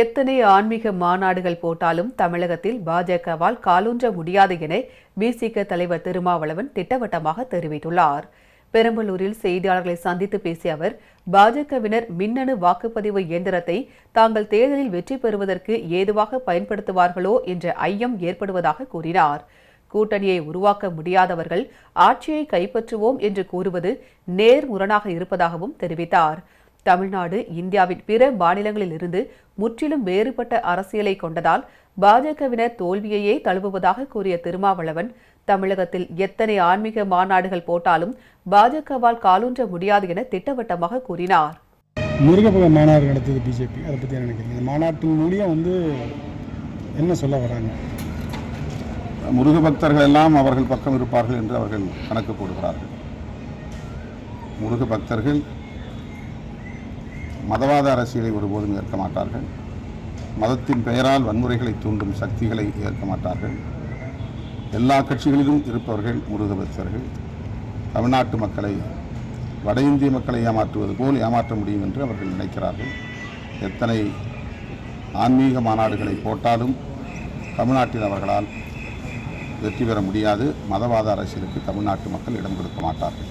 எத்தனை ஆன்மீக மாநாடுகள் போட்டாலும் தமிழகத்தில் பாஜகவால் காலூன்ற முடியாது என பிசிக தலைவர் திருமாவளவன் திட்டவட்டமாக தெரிவித்துள்ளார். பெரம்பலூரில் செய்தியாளர்களை சந்தித்து பேசிய அவர் பாஜகவினர் மின்னணு வாக்குப்பதிவு இயந்திரத்தை தாங்கள் தேர்தலில் வெற்றி பெறுவதற்கு ஏதுவாக பயன்படுத்துவார்களோ என்ற ஐயம் ஏற்படுவதாக கூறினார். கூட்டணியை உருவாக்க முடியாதவர்கள் ஆட்சியை கைப்பற்றுவோம் என்று கூறுவது நேர்முரணாக இருப்பதாகவும் தெரிவித்தார். தமிழ்நாடு இந்தியாவின் பிற மாநிலங்களில் இருந்து முற்றிலும் வேறுபட்ட அரசியலை கொண்டதால் பாஜகவினர் தோல்வியையே தழுவுவதாக கூறிய திருமாவளவன் தமிழகத்தில் எத்தனை ஆன்மீக மாநாடுகள் போட்டாலும் பாஜகவால் காலூன்ற முடியாது என திட்டவட்டமாக கூறினார். முருகப்பக மாநாடு நடத்துது பிஜேபி. அதை பற்றி என்ன நினைக்கிறீங்க இந்த மாநாட்டின் மூலியம் வந்து என்ன சொல்ல வராங்க? முருக பக்தர்கள் எல்லாம் அவர்கள் பக்கம் இருப்பார்கள் என்று அவர்கள் கணக்கு போடுகிறார்கள். முருக பக்தர்கள் மதவாத அரசியலை ஒருபோதும் ஏற்க மாட்டார்கள். மதத்தின் பெயரால் வன்முறைகளை தூண்டும் சக்திகளை ஏற்க மாட்டார்கள். எல்லா கட்சிகளிலும் இருப்பவர்கள் முருகபக்தர்கள். தமிழ்நாட்டு மக்களை வட இந்திய மக்களை ஏமாற்றுவது போல் ஏமாற்ற முடியும் என்று அவர்கள் நினைக்கிறார்கள். எத்தனை ஆன்மீக மாநாடுகளை போட்டாலும் தமிழ்நாட்டில் அவர்களால் வெற்றி பெற முடியாது. மதவாத அரசியலுக்கு தமிழ்நாட்டு மக்கள் இடம் கொடுக்க மாட்டார்கள்.